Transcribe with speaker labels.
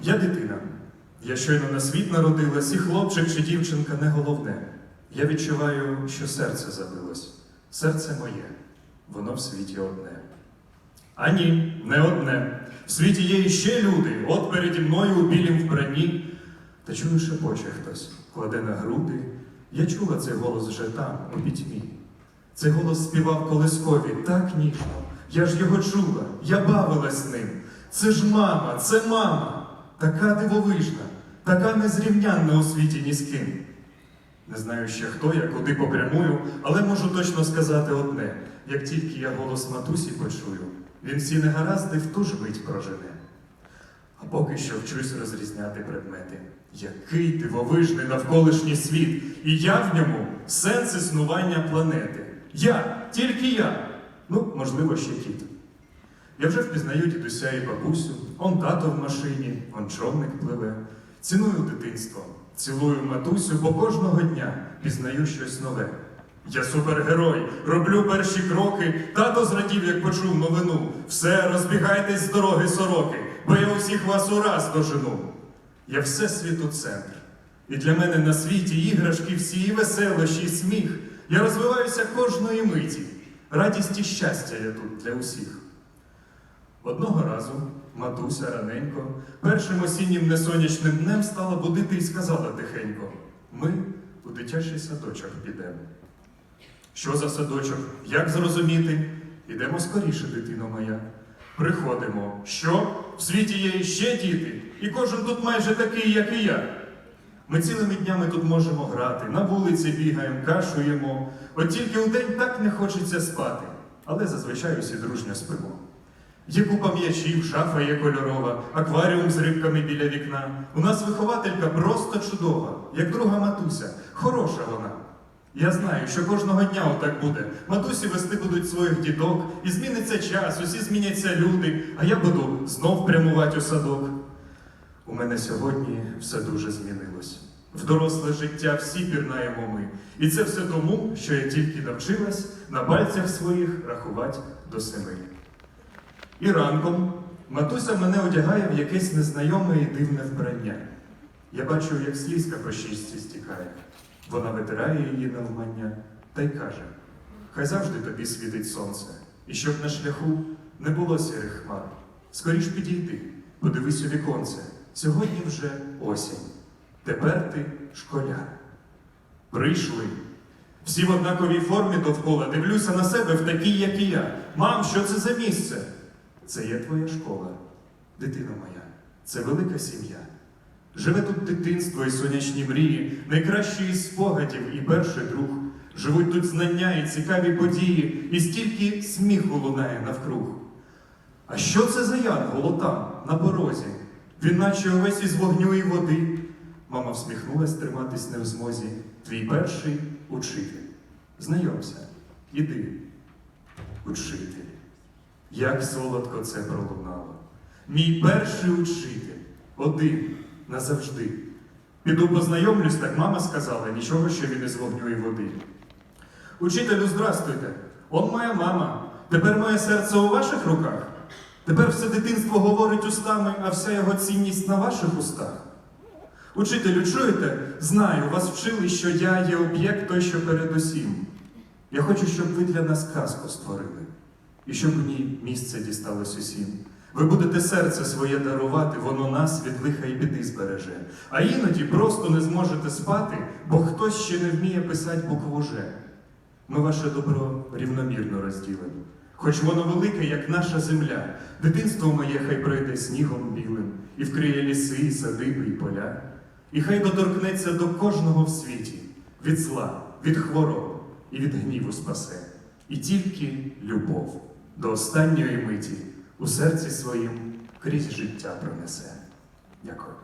Speaker 1: Я дитина. Я щойно на світ народилась, і хлопчик чи дівчинка не головне. Я відчуваю, що серце забилось. Серце моє, воно в світі одне. А ні, не одне. В світі є іще люди, от переді мною у білім вбранні. Та чую, шепоче хтось, кладе на груди. Я чула цей голос вже там, у пітьмі. Цей голос співав колискові так ніжно. Я ж його чула, я бавилась ним. Це ж мама, це мама, така дивовижна, така незрівнянна у світі ні з ким. Не знаю ще хто я, куди попрямую, але можу точно сказати одне: як тільки я голос матусі почую, він всі негаразди в ту ж мить прожене. А поки що вчусь розрізняти предмети. Який дивовижний навколишній світ, і я в ньому сенс існування планети. Я, тільки я. Ну, можливо, ще кіт. Я вже впізнаю дідуся і бабусю, он тато в машині, он човник пливе. Ціную дитинство, цілую матусю, бо кожного дня пізнаю щось нове. Я супергерой, роблю перші кроки. Тато зрадів, як почув новину. Все, розбігайтесь з дороги сороки, бо я усіх вас ураз дожену. Я все світу центр. І для мене на світі іграшки всі, і веселощі, і сміх. Я розвиваюся кожної миті. Радість і щастя я тут для усіх. Одного разу матуся раненько, першим осіннім несонячним днем стала будити і сказала тихенько: ми у дитячий садочок підемо. Що за садочок? Як зрозуміти? Ідемо скоріше, дитино моя. Приходимо. Що? В світі є іще діти, і кожен тут майже такий, як і я. Ми цілими днями тут можемо грати, на вулиці бігаємо, кашуємо. От тільки у день так не хочеться спати, але зазвичай усі дружньо спимо. Є купа м'ячів, шафа є кольорова, акваріум з рибками біля вікна. У нас вихователька просто чудова, як друга матуся, хороша вона. Я знаю, що кожного дня отак буде. Матусі вести будуть своїх діток, і зміниться час, усі зміняться люди, а я буду знов прямувати у садок. У мене сьогодні все дуже змінилось. В доросле життя всі пірнаємо ми. І це все тому, що я тільки навчилась на пальцях своїх рахувати до семи. І ранком матуся мене одягає в якесь незнайоме і дивне вбрання. Я бачу, як слізка по щічці стікає. Вона витирає її навмання та й каже: Хай завжди тобі світить сонце, і щоб на шляху не було сірих хмар. Скоріш підійди, подивись у віконце. Сьогодні вже осінь. Тепер ти школяр. Прийшли. Всі в однаковій формі довкола. Дивлюся на себе в такій, як і я. Мам, що це за місце? Це є твоя школа, дитина моя, це велика сім'я. Живе тут дитинство і сонячні мрії, найкращі із спогадів і перший друг. Живуть тут знання і цікаві події, і стільки сміху лунає навкруг. А що це за янгол там, на порозі? Він наче увесь із вогню і води. Мама всміхнулась триматись не в змозі. Твій перший учитель. Знайомся, іди, учитель. Як солодко це пролунало. Мій перший учитель, один назавжди. Піду познайомлюсь, так мама сказала, нічого, що він із вогню і води. Учителю, здрастуйте. Он моя мама. Тепер моє серце у ваших руках. Тепер все дитинство говорить устами, а вся його цінність на ваших устах. Учителю, чуєте? Знаю, вас вчили, що я є об'єкт той, що передусім. Я хочу, щоб ви для нас казку створили, і щоб в ній місце дісталось усім. Ви будете серце своє дарувати, воно нас від лиха і біди збереже. А іноді просто не зможете спати, бо хтось ще не вміє писати букву Ж. Ми ваше добро рівномірно розділимо. Хоч воно велике, як наша земля, дитинство моє хай пройде снігом білим, і вкриє ліси, і садиби, і поля. І хай доторкнеться до кожного в світі, від зла, від хвороб і від гніву спасе. І тільки любов до останньої миті у серці своїм крізь життя пронесе. Дякую.